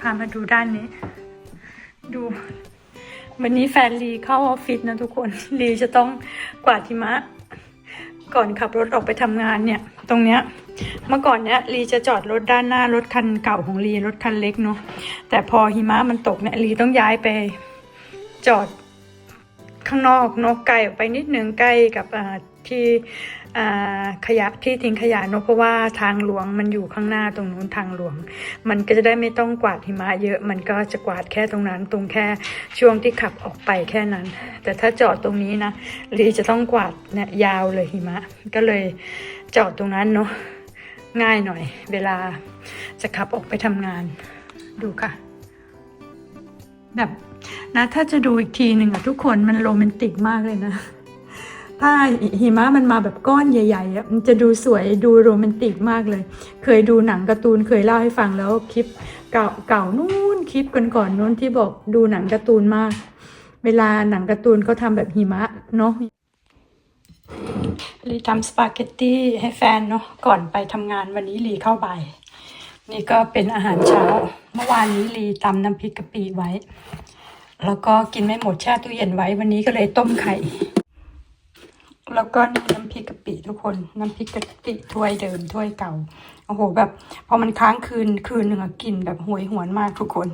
พามาดูด้านนี้ ดู วันนี้แฟนลีเข้าออฟฟิศนะทุกคนลีจะต้องกวาดหิมะ ก่อนขับรถออกไปทำงานเนี่ย ตรงเนี้ยเมื่อก่อนเนี้ยลีจะจอดรถด้านหน้ารถคันเก่าของลีรถคันเล็กเนาะแต่พอหิมะมันตกเนี่ยลีต้องย้ายไปจอดข้างนอกเนอะไกลออกไปนิดนึงใกล้กับที่ ขยะที่ทิ้งขยะเนอะเพราะว่าทางหลวงมันอยู่ข้างหน้าตรงนู้นทางหลวง มันก็จะได้ไม่ต้องกวาดหิมะเยอะ มันก็จะกวาดแค่ตรงนั้น ตรงแค่ช่วงที่ขับออกไปแค่นั้น แต่ถ้าจอดตรงนี้นะลีจะต้องกวาดเนี่ยยาวเลยหิมะ ก็เลยจอดตรงนั้นเนาะง่ายหน่อย เวลาจะขับออกไปทำงานดูค่ะ แบบนะถ้าจะดูอีกทีหนึ่งอะทุกคนมันโรแมนติกมากเลยนะ ถ้าหิมะมันมาแบบก้อนใหญ่ๆอะมันจะดูสวยดูโรแมนติกมากเลย เคยดูหนังการ์ตูนเคยเล่าให้ฟังแล้วคลิปเก่าเก่านู่นคลิปก่อนๆนู้นที่บอกดูหนังการ์ตูนมาก เวลาหนังการ์ตูนเขาทำแบบหิมะเนาะลีทำสปาเกตตี้ให้แฟนเนาะก่อนไปทำงานวันนี้ลีเข้าบ่ายนี่ก็เป็นอาหารเช้า เมื่อวานนี้ลีตำน้ำพริกกะปิไว้ แล้วก็กินไม่หมดแช่ตู้เย็นไว้วันนี้ก็เลยต้มไข่ แล้วก็น้ำพริกกะปิทุกคนน้ำพริกกะปิถ้วยเดิมถ้วยเก่าโอ้โหแบบพอมันค้างคืนคืนหนึ่งอะกินแบบหวยหวนมากทุกคน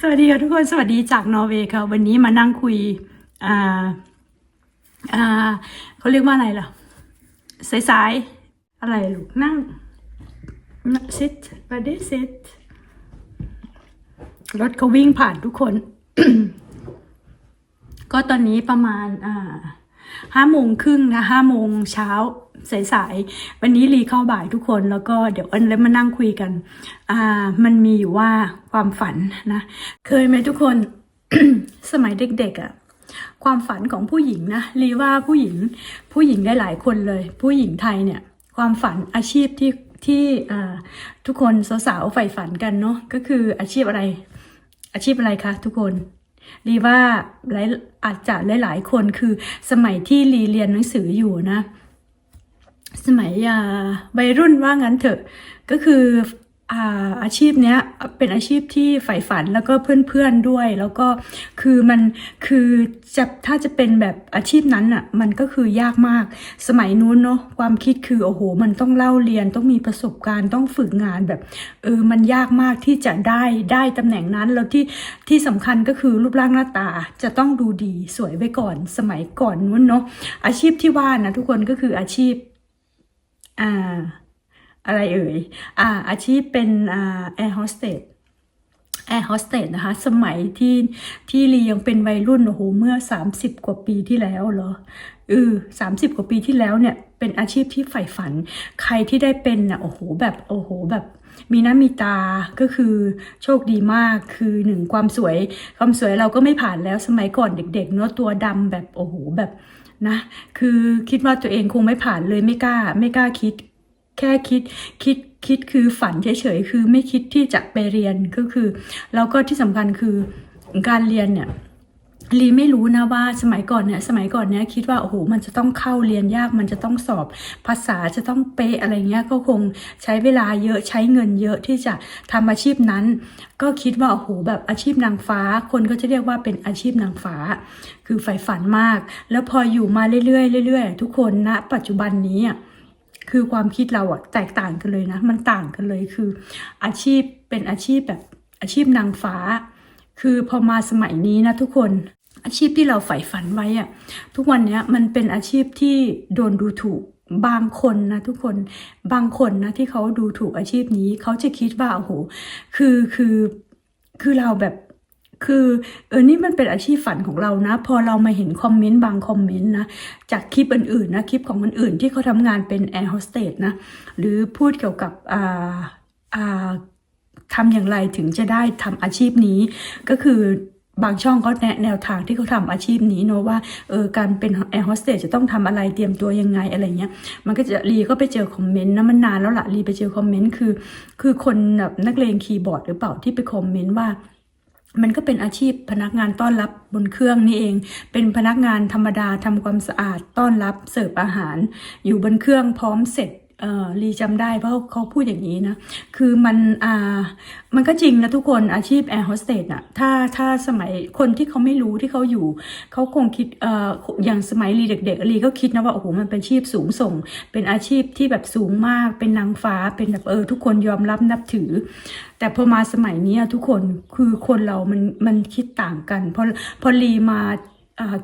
สวัสดีค่ะทุกคนสวัสดีจากนอร์เวย์ค่ะวันนี้มานั่งคุยอ่าอ่าเขาเรียกว่าอะไรล่ะสายๆอะไรลูกนั่งซิทบ d ดี้ซิทรถเขาวิ่งผ่านทุกคน ก็ตอนนี้ประมาณอ่า ห้าโมงครึ่งนะห้าโมงเช้าสายๆวันนี้รีเข้าบ่ายทุกคนแล้วก็เดี๋ยวอันแล้วมานั่งคุยกัน อ่า มันมีอยู่ว่าความฝันนะ เคยไหมทุกคน สมัยเด็กๆอะ่ะความฝันของผู้หญิงนะรีว่าผู้หญิงผู้หญิงได้หลายคนเลย ผู้หญิงไทยเนี่ย ความฝันอาชีพที่ที่อ่าทุกคนสาวๆใฝ่ฝันกันเนาะก็คืออาชีพอะไร อาชีพอะไรคะทุกคน รีว่าหลายอาจจะหลาย ๆ คนคือสมัยที่รีเรียนหนังสืออยู่นะ สมัยอ่าวัยรุ่นว่างั้นเถอะ ก็คือ อาอาชีพเนี้ยเป็นอาชีพที่ใฝ่ฝันแล้วก็เพื่อนๆด้วย แล้วก็คือมันคือจะถ้าจะเป็นแบบอาชีพนั้นอะมันก็คือยากมากสมัยนู้นเนาะความคิดคือโอ้โห มันต้องเล่าเรียนต้องมีประสบการณ์ต้องฝึกงานแบบเออมันยากมากที่จะได้ได้ตำแหน่งนั้น แล้วที่ที่สำคัญก็คือรูปร่างหน้าตาจะต้องดูดีสวยไว้ก่อนสมัยก่อนนู้นเนาะอาชีพที่ว่านะทุกคนก็คืออาชีพอ่า อะไรเอ่ยอ่าอาชีพเป็นอ่าแอร์โฮสเตสแอร์โฮสเตสนะคะ สมัยที่ที่ลียังเป็นวัยรุ่นโอ้โหเมื่อ 30 กว่าปีที่แล้วเหรอเออสามสิบกว่าปีที่แล้วเนี่ยเป็นอาชีพที่ใฝ่ฝัน ใครที่ได้เป็นน่ะโอ้โหแบบโอ้โหแบบมีหน้ามีตาก็คือโชคดีมากคือหนึ่งความสวย ความสวยเราก็ไม่ผ่านแล้วสมัยก่อนเด็กๆเนาะตัวดำแบบโอ้โหแบบนะ คือคิดว่าตัวเองคงไม่ผ่านเลยไม่กล้า ไม่กล้าคิด แค่คิดคิดคิดคือฝันเฉยๆคือไม่คิดที่จะไปเรียนก็คือ แล้วก็ที่สำคัญคือการเรียนเนี่ยลีไม่รู้นะว่าสมัยก่อนเนี่ยสมัยก่อนเนี่ยคิดว่าโอ้โหมันจะต้องเข้าเรียนยากมันจะต้องสอบภาษาจะต้องเป๊ะอะไรเงี้ยก็คงใช้เวลาเยอะใช้เงินเยอะที่จะทำอาชีพนั้น ก็คิดว่าโอ้โหแบบอาชีพนางฟ้า คนก็จะเรียกว่าเป็นอาชีพนางฟ้า คือใฝ่ฝันมาก แล้วพออยู่มาเรื่อยๆเรื่อยๆทุกคนณปัจจุบันนี้อะ คือความคิดเราอะแตกต่างกันเลยนะ มันต่างกันเลยคือ อาชีพเป็นอาชีพแบบอาชีพนางฟ้า คือพอมาสมัยนี้นะทุกคนอาชีพที่เราใฝ่ฝันไว้อะทุกวันนี้มันเป็นอาชีพที่โดนดูถูกบางคนนะทุกคนบางคนนะที่เขาดูถูกอาชีพนี้เขาจะคิดว่าโอ้โหคือคือคือเราแบบ คือเออนี่มันเป็นอาชีพฝันของเรานะ พอเรามาเห็นคอมเมนต์บางคอมเมนต์นะจากคลิปอื่นๆนะคลิปของคนอื่นที่เขาทำงานเป็นแอร์โฮสเตสนะหรือพูดเกี่ยวกับอ่าอ่าทำอย่างไรถึงจะได้ทำอาชีพนี้ ก็คือบางช่องเขาแนะแนวทางที่เขาทำอาชีพนี้เนอะว่าเออการเป็นแอร์โฮสเตสจะต้องทำอะไรเตรียมตัวยังไงอะไรเงี้ยมันก็จะรีก็ไปเจอคอมเมนต์นะมันนานแล้วละรีไปเจอคอมเมนต์คือ คือคนแบบนักเลงคีย์บอร์ดหรือเปล่าที่ไปคอมเมนต์ว่า มันก็เป็นอาชีพพนักงานต้อนรับบนเครื่องนี่เอง เป็นพนักงานธรรมดาทำความสะอาดต้อนรับเสิร์ฟอาหาร อยู่บนเครื่องพร้อมเสร็จ เอ่อลีจำได้เพราะเขาพูดอย่างนี้นะ คือมันอ่ามันก็จริงนะทุกคนอาชีพแอร์โฮสเตสอะถ้าถ้าสมัยคนที่เขาไม่รู้ที่เขาอยู่ เขาคงคิดเอ่ออย่างสมัยลีเด็กๆลีก็คิดนะว่าโอ้โหมันเป็นอาชีพสูงส่ง เป็นอาชีพที่แบบสูงมาก เป็นนางฟ้าเป็นแบบเออทุกคนยอมรับนับถือ แต่พอมาสมัยนี้ทุกคนคือคนเรามันมันคิดต่างกันพอพอลีมา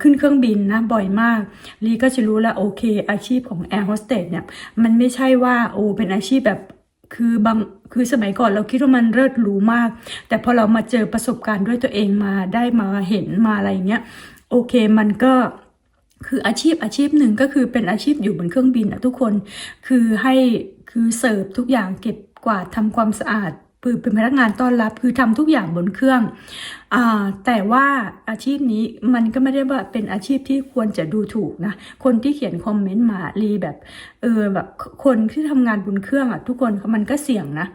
ขึ้นเครื่องบินนะบ่อยมากลีก็จะรู้แล้วโอเค อาชีพของแอร์โฮสเตสเนี่ยมันไม่ใช่ว่าโอ้เป็นอาชีพแบบคือบางคือสมัยก่อนเราคิดว่ามันเลิศหรูมาก แต่พอเรามาเจอประสบการณ์ด้วยตัวเองมาได้มาเห็นมาอะไรอย่างเงี้ยโอเคมันก็คืออาชีพอาชีพหนึ่งก็คือเป็นอาชีพอยู่บนเครื่องบินอะทุกคนคือให้คือเสิร์ฟทุกอย่างเก็บกวาดทำความสะอาด คือเป็นพนักงานต้อนรับคือทำทุกอย่างบนเครื่องอแต่ว่าอาชีพนี้มันก็ไม่ได้ว่าเป็นอาชีพที่ควรจะดูถูกนะ คนที่เขียนคอมเมนต์มารีแบบเออแบบคนที่ทำงานบนเครื่องอะทุกคนมันก็เสี่ยงนะ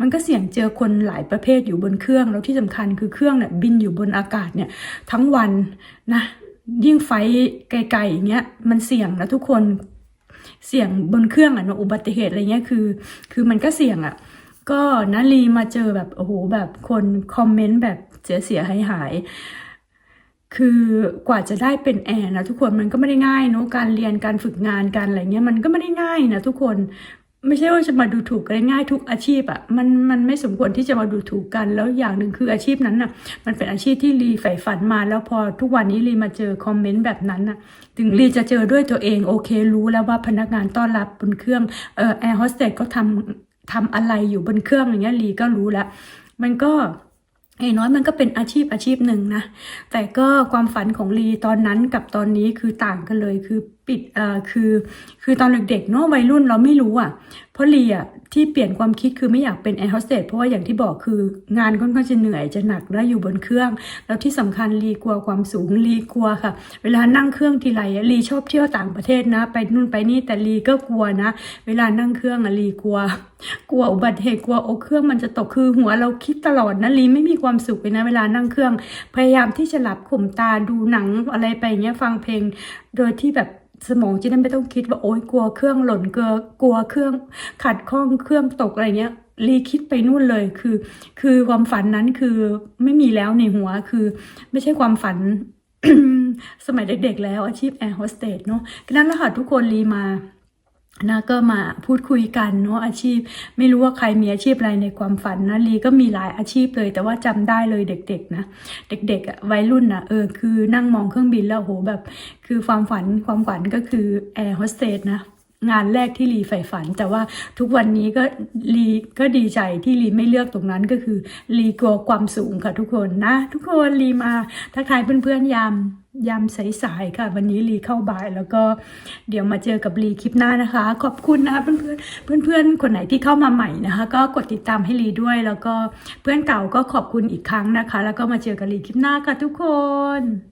มันก็เสี่ยงเจอคนหลายประเภทอยู่บนเครื่อง แล้วที่สำคัญคือเครื่องเนี่ยบินอยู่บนอากาศเนี่ยทั้งวันนะยิ่งไฟไกลๆอย่างเงี้ยมันเสี่ยงนะทุกคนเสี่ยงบนเครื่องอะเนอะอุบัติเหตุอะไรเงี้ยคือ คือมันก็เสี่ยงอะ ก็นาลีมาเจอแบบโอ้โหแบบคนคอมเมนต์แบบเสียเสียหายหายคือกว่าจะได้เป็นแอร์นะทุกคนมันก็ไม่ได้ง่ายเนอะการเรียนการฝึกงานการอะไรเงี้ยมันก็ไม่ได้ง่ายนะทุกคนไม่ใช่ว่าจะมาดูถูกกันง่ายๆทุกอาชีพอะมันมันไม่สมควรที่จะมาดูถูกกัน แล้วอย่างหนึ่งคืออาชีพนั้นน่ะ มันเป็นอาชีพที่ลีใฝ่ฝันมา แล้วพอทุกวันนี้ลีมาเจอคอมเมนต์แบบนั้นน่ะ ถึงลีจะเจอด้วยตัวเองโอเครู้แล้วว่าพนักงานต้อนรับบนเครื่องเออแอร์โฮสเตสเขา ทำอะไรอยู่บนเครื่องอย่างเงี้ยลีก็รู้แล้ว มันก็อย่างน้อยมันก็เป็นอาชีพอาชีพหนึ่งนะ แต่ก็ความฝันของลีตอนนั้นกับตอนนี้คือต่างกันเลยคือปิดเอ่อคือ คือตอนเด็กๆเนาะวัยรุ่นเราไม่รู้อะเพราะลีอะที่เปลี่ยนความคิดคือไม่อยากเป็นแอร์โฮสเตสเพราะว่าอย่างที่บอกคืองานค่อนข้างจะเหนื่อยจะหนักและอยู่บนเครื่อง แล้วที่สำคัญลีกลัวความสูงลีกลัวค่ะ เวลานั่งเครื่องทีไรอะลีชอบเที่ยวต่างประเทศนะ ไปนู่นไปนี่แต่ลีก็กลัวนะ เวลานั่งเครื่องอะลีกลัว กลัวอุบัติเหตุกลัวโอเครื่องมันจะตกคือหัวเราคิดตลอดนะลีไม่มีความสุขเลยนะเวลานั่งเครื่อง พยายามที่จะหลับข่มตาดูหนังอะไรไปอย่างเงี้ยฟังเพลง โดยที่แบบ สมองจะได้ไม่ต้องคิดว่าโอ๊ยกลัวเครื่องหล่นเกลือกลัวเครื่องขัดข้องเครื่องตกอะไรเงี้ยรีคิดไปนู่นเลยคือ คือความฝันนั้นคือไม่มีแล้วในหัวคือ ไม่ใช่ความฝันสมัยเด็กๆแล้วอาชีพแอร์โฮสเตสเนาะดังนั้นแหละค่ะทุกคนรีมา นะก็มาพูดคุยกันเนาะอาชีพ ไม่รู้ว่าใครมีอาชีพอะไรในความฝันนะลีก็มีหลายอาชีพเลย แต่ว่าจำได้เลยเด็กๆนะเด็กๆอะวัยรุ่นนะเออคือนั่งมองเครื่องบินแล้วโหแบบ คือความฝันความฝันก็คือแอร์โฮสเตสนะงานแรกที่ลีใฝ่ฝัน แต่ว่าทุกวันนี้ก็ลีก็ดีใจที่ลีไม่เลือกตรงนั้นก็คือลีกลัวความสูงค่ะทุกคนนะ ทุกคนลีมาทักทายเพื่อนๆยาม ยามสายๆค่ะ วันนี้ลีเข้าบ่าย แล้วก็เดี๋ยวมาเจอกับลีคลิปหน้านะคะ ขอบคุณนะคะเพื่อนๆเพื่อนๆคนไหนที่เข้ามาใหม่นะคะ ก็กดติดตามให้ลีด้วย แล้วก็เพื่อนเก่าก็ขอบคุณอีกครั้งนะคะ แล้วก็มาเจอกับลีคลิปหน้าค่ะทุกคน